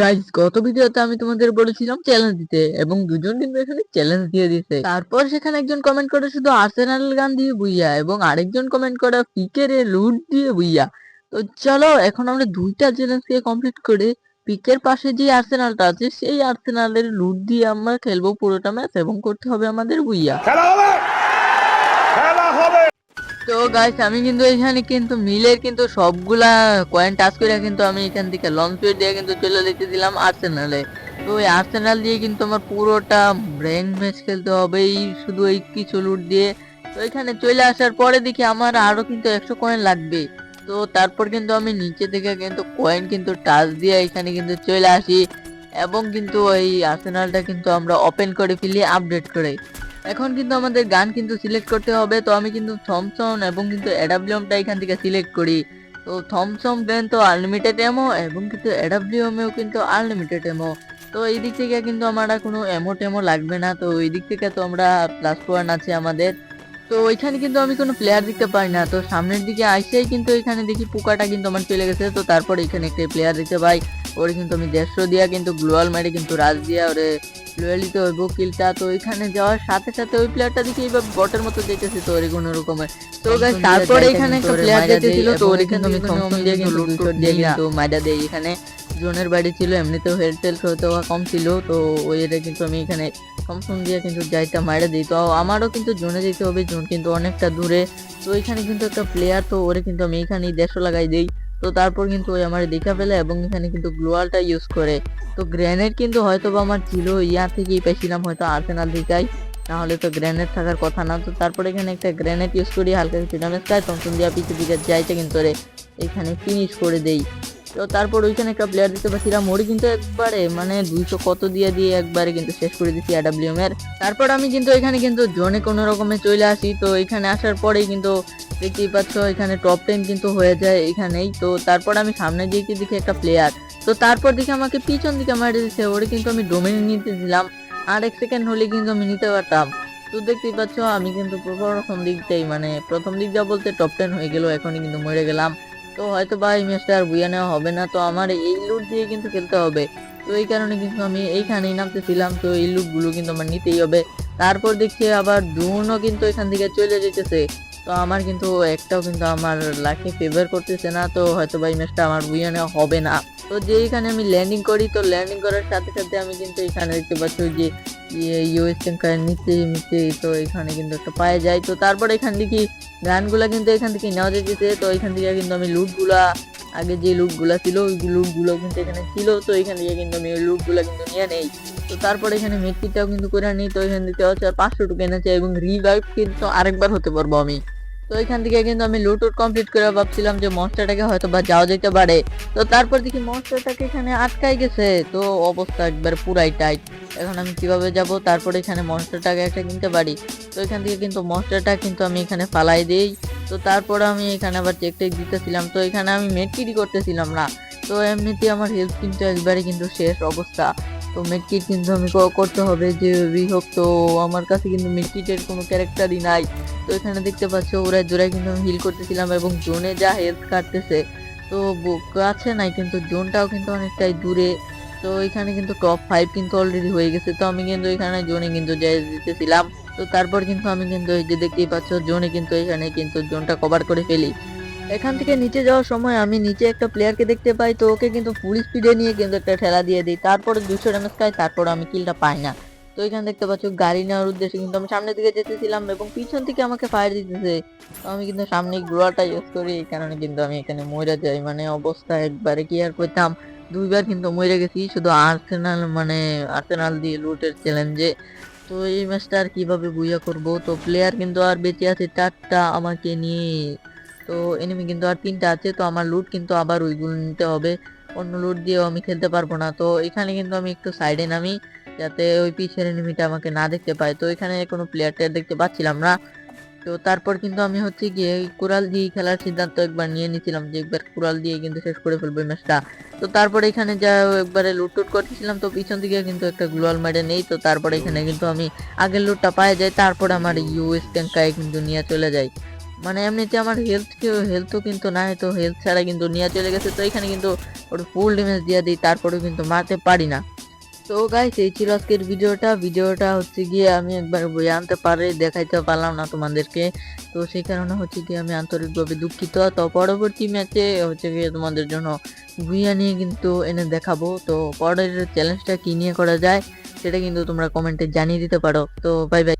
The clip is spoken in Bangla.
গাইস গত ভিডিওতে আমি তোমাদের বলেছিলাম চ্যালেঞ্জ দিতে এবং দুজন কিন্তু এখানে চ্যালেঞ্জ দিয়ে দিতে তারপর সেখানে একজন কমেন্ট করে শুধু আর্সেনাল গান দিয়ে বুইয়া এবং আরেকজন কমেন্ট করে পিকের লুট দিয়ে বুইয়া। তো চলো, এখন আমরা দুইটা চ্যালেঞ্জকে কমপ্লিট করে পিকের পাশে যে আর্সেনালটা আছে, সেই আর্সেনালের লুট দিয়ে আমরা খেলব পুরোটা ম্যাচ এবং করতে হবে আমাদের বুইয়া। তো গাইস আমি কিন্তু এখানে কিন্তু মিলের কিন্তু সবগুলা কয়েন টাচ করে কিন্তু আমি এখান থেকে লঞ্চ পেড দিয়ে কিন্তু চলে যেতে দিলাম আর্সেনালে তো ওই আর্সেনাল দিয়ে কিন্তু আমার পুরোটা ব্রেন ম্যাচ খেলতে হবে, এই শুধু এই কিছু লুট দিয়ে। তো এখানে চলে আসার পরে দেখি আমার আরও কিন্তু একশো কয়েন লাগবে। তো তারপর কিন্তু আমি নিচে থেকে কিন্তু কয়েন কিন্তু টাচ দিয়ে এখানে কিন্তু চলে আসি। এবং কিন্তু এই আর্সেনালটা কিন্তু আমরা ওপেন করে ফেলি আপডেট করে। এখন কিন্তু আমাদের গান কিন্তু সিলেক্ট করতে হবে, তো আমি কিন্তু থমসন এবং কিন্তু অ্যাডাব্লিউমটা এখান থেকে সিলেক্ট করি। তো থমসন গান তো আনলিমিটেড এমো এবং কিন্তু অ্যাডাব্লিউমেও কিন্তু আনলিমিটেড এমো তো এই দিক থেকে কিন্তু আমার কোনো এমো টেমো লাগবে না, তো ওই দিক থেকে তো আমরা প্লাস ওয়ান আছে আমাদের। তো ওইখানে কিন্তু আমি কোনো প্লেয়ার দেখতে পাই না, তো সামনের দিকে আইসেই কিন্তু এখানে দেখি পোকাটা কিন্তু আমার চলে গেছে, তো তারপর এখানে একটা প্লেয়ার দেখতে পাই। ওরে কিন্তু আমি দেড়শো দিয়া কিন্তু গ্লোয়াল মেরে কিন্তু রাজ দিয়া ওরে লয়ালিতে হইব কিলটা তো ওইখানে যাওয়ার সাথে সাথে ওই প্লেয়ারটা দেখি এইভাবে বটের মতো যেতেছে তো ওরে কোনো রকমের তো গাইস তারপরে এখানে একটা প্লেয়ার যেতেছিল তো ওরে কিন্তু আমি থমসন দিয়ে কিন্তু লুট দিয়ে কিন্তু মাইডা দেই এখানে জোনের বাড়ি ছিল এমনিতেও হেলথ টেলথ হয়তো কম ছিল তো ওই কিন্তু আমি এখানে থমসন দিয়ে কিন্তু যাইটা মাইরা দিই। তো আমারও কিন্তু জোনে যেতে হবে জোন কিন্তু অনেকটা দূরে। তো এখানে কিন্তু একটা প্লেয়ার তো ওরে কিন্তু আমি এখানেই দেড়শো লাগাই দিই। তো তারপর কিন্তু ওই আমার দেখা ফেলে এবং এখানে কিন্তু গ্লোয়ালটা ইউজ করে। তো গ্রেনেড কিন্তু হয়তো বা আমার ছিল ইয়া থেকেই পেয়েছিলাম, হয়তো আর্সেনাল দিকাই তাহলে তো গ্রেনেড থাকার কথা না। তো তারপরে এখানে একটা গ্রেনেড ইউজ করি, হালকা কিছু ড্যামেজ খায়, তখন দিয়া পিছু দিকে যাইতে কিন্তু রে এখানে ফিনিশ করে দেই। তো তারপর ওইখানে একটা প্লেয়ার দিতে পারছিলাম। ওরই কিন্তু একবারে মানে দুইশো কত দিয়ে দিয়ে একবারে কিন্তু শেষ করে দিচ্ছি অ্যাডাব্লিউএম এর। তারপর আমি কিন্তু এখানে কিন্তু জোনে কোনো রকমে চলে আসি। তো এখানে আসার পরেই কিন্তু দেখতেই পাচ্ছ, এখানে টপ টেন কিন্তু হয়ে যায় এখানেই। তো তারপর আমি সামনে যেতে দেখি একটা প্লেয়ার তো তারপর দেখি আমাকে পিছন দিকে মারে দিচ্ছে ওরে কিন্তু আমি ডোমেন নিতে দিলাম। আর এক সেকেন্ড হলে কিন্তু আমি নিতে পারতাম। তো দেখতেই পাচ্ছ, আমি কিন্তু প্রথম দিকটাই মানে প্রথম দিক যা বলতে টপ টেন হয়ে গেল, এখনই কিন্তু মরে গেলাম। তো হয়তো বা এই ম্যাচটা আর বুয়া নেওয়া হবে না। তো আমার এই লুট দিয়ে কিন্তু খেলতে হবে। তো এই কারণে কিন্তু আমি এইখানেই নামতেছিলাম। তো এই লুটগুলো কিন্তু আমার নিতেই হবে। তারপর দেখছি আবার দুনও কিন্তু এখান থেকে চলে যেতেছে তো আমার কিন্তু একটাও কিন্তু আমার লাকি ফেভার করতেছে না, তো হয়তো বা এই ম্যাচটা আমার বুয়া নেওয়া হবে না। তো যে এখানে আমি ল্যান্ডিং করি, তো ল্যান্ডিং করার সাথে সাথে আমি কিন্তু এখানে দেখতে পাচ্ছি যে ইউএস ট্যাঙ্কার নিচে নিচে, তো এখানে কিন্তু একটা পায়ে যাই। তো তারপরে এখান থেকে গানগুলা কিন্তু এখান থেকে নেওয়া যেতেছে তো এখান থেকে কিন্তু আমি লুটগুলা আগে যে লুটগুলা ছিল, ওই লুটগুলো কিন্তু এখানে ছিল। তো এখান থেকে কিন্তু আমি ওই লুটগুলা কিন্তু নিয়ে নেই। তো তারপরে এখানে মেট্রিকটাও কিন্তু করে নিই। তো এখান থেকে হচ্ছে পাঁচশো টুকু এনেছে এবং রিভাইভ কিন্তু আরেকবার হতে পারব আমি। তো এখান থেকে কিন্তু আমি লুট কমপ্লিট করে ভাবছিলাম যে মনস্টারটাকে হয়তো বা যাওয়া যেতে পারে। তো তারপর দেখি মনস্টারটাকে এখানে আটকাই গেছে। তো অবস্থা একবার পুরাই টাইট এখন আমি কীভাবে যাব? তারপরে এখানে মনস্টারটাকে একটা কিনতে পারি। তো এখান থেকে কিন্তু মনস্টারটা কিন্তু আমি এখানে ফালাই দিই। তো তারপরে আমি এখানে আবার চেক টেক দিতেছিলাম। তো এখানে আমি মেটকিটই করতেছিলাম না। তো এমনিতে আমার হেলথ কিন্তু একবারে কিন্তু শেষ অবস্থা। তো মেটকিট কিন্তু আমি করতে হবে যে হোক তো আমার কাছে কিন্তু মেটকিটের কোনো ক্যারেক্টারই নাই। তো এখানে দেখতে পাচ্ছ, ওরা জোড়ায় কিন্তু আমি হিল করতেছিলাম এবং জোনে যা হেলথ কাটতেছে, তো কাছে নাই কিন্তু, জোনটাও কিন্তু অনেকটাই দূরে। তো এখানে কিন্তু টপ ফাইভ কিন্তু অলরেডি হয়ে গেছে, তো আমি কিন্তু এখানে জোনে কিন্তু যাই দিতেছিলাম। তো তারপর কিন্তু আমি কিন্তু এই যে দেখতেই পাচ্ছ, জোনে কিন্তু এখানে কিন্তু জোনটা কভার করে ফেলি। এখান থেকে নিচে যাওয়ার সময় আমি নিচে একটা প্লেয়ারকে দেখতে পাই, তো ওকে কিন্তু ফুল স্পিডে নিয়ে কিন্তু একটা ঠেলা দিয়ে দিই। তারপরে দুশো ড্যামেজ খাই তারপর আমি কিলটা পাই না। তো এখানে দেখতে পাচ্ছ, গাড়ি নেওয়ার উদ্দেশ্যে কিন্তু আমি সামনের দিকে যেতেছিলাম এবং পিছন থেকে আমাকে ফায়ার দিতেছে। তো আমি কিন্তু সামনে গ্রোয়াটা ইউজ করি, এই কারণে কিন্তু আমি এখানে মরে যাই। মানে অবস্থা একবারে কি আর করতাম? দুইবার কিন্তু মরে গেছি, শুধু আর্সেনাল মানে আর্সেনাল দিয়ে লুটের চ্যালেঞ্জে তো এই ম্যাচটা আর কীভাবে বুঝা করব? তো প্লেয়ার কিন্তু আর বেঁচে আছে, চারটা আমাকে নিয়ে তো এনিমি কিন্তু আর তিনটা আছে, তো আমার লুট কিন্তু আবার ওইগুলো নিতে হবে। অন্য লুট দিয়েও আমি খেলতে পারব না। তো এখানে কিন্তু আমি একটু সাইডে নামি, যাতে ওই পিছের এনিমিটা আমাকে না দেখতে পায়। তো এখানে কোনো প্লেয়ার টেয়ার দেখতে পাচ্ছিলাম না। তো তারপর কিন্তু আমি হচ্ছে গিয়ে কুরাল দিয়ে খেলার সিদ্ধান্ত একবার নিয়ে নিয়েছিলাম যে একবার কুরাল দিয়ে কিন্তু শেষ করে ফেলব ম্যাচটা তো তারপরে এখানে যা একবারে লুট টুট করতেছিলাম, তো পিছন দিকে কিন্তু একটা গ্লোয়াল মেডে নেই। তো তারপরে এখানে কিন্তু আমি আগের লুটটা পায়ে যাই, তারপরে আমার ইউএস ট্যাঙ্কায় কিন্তু নিয়ে চলে যাই। মানে এমনিতে আমার হেলথ কেউ হেলথও কিন্তু নাই, তো হেলথ ছাড়া কিন্তু নিয়ে চলে গেছে। তো এখানে কিন্তু ওর ফুল ড্যামেজ দিয়ে দিই, তারপরেও কিন্তু মারতে পারি না। তো গাইস এই ছিল আজকের ভিডিওটা। ভিডিওটা হচ্ছে গিয়ে আমি একবার বই আনতে পারে, দেখাইতে পারলাম না তোমাদেরকে। তো সেই কারণে হচ্ছে গিয়ে আমি আন্তরিকভাবে দুঃখিত। তো পরবর্তী ম্যাচে হচ্ছে গিয়ে তোমাদের জন্য ভুইয়া নিয়ে কিন্তু এনে দেখাবো। তো পরের চ্যালেঞ্জটা কি নিয়ে করা যায়, সেটা কিন্তু তোমরা কমেন্টে জানিয়ে দিতে পারো। তো বাই বাই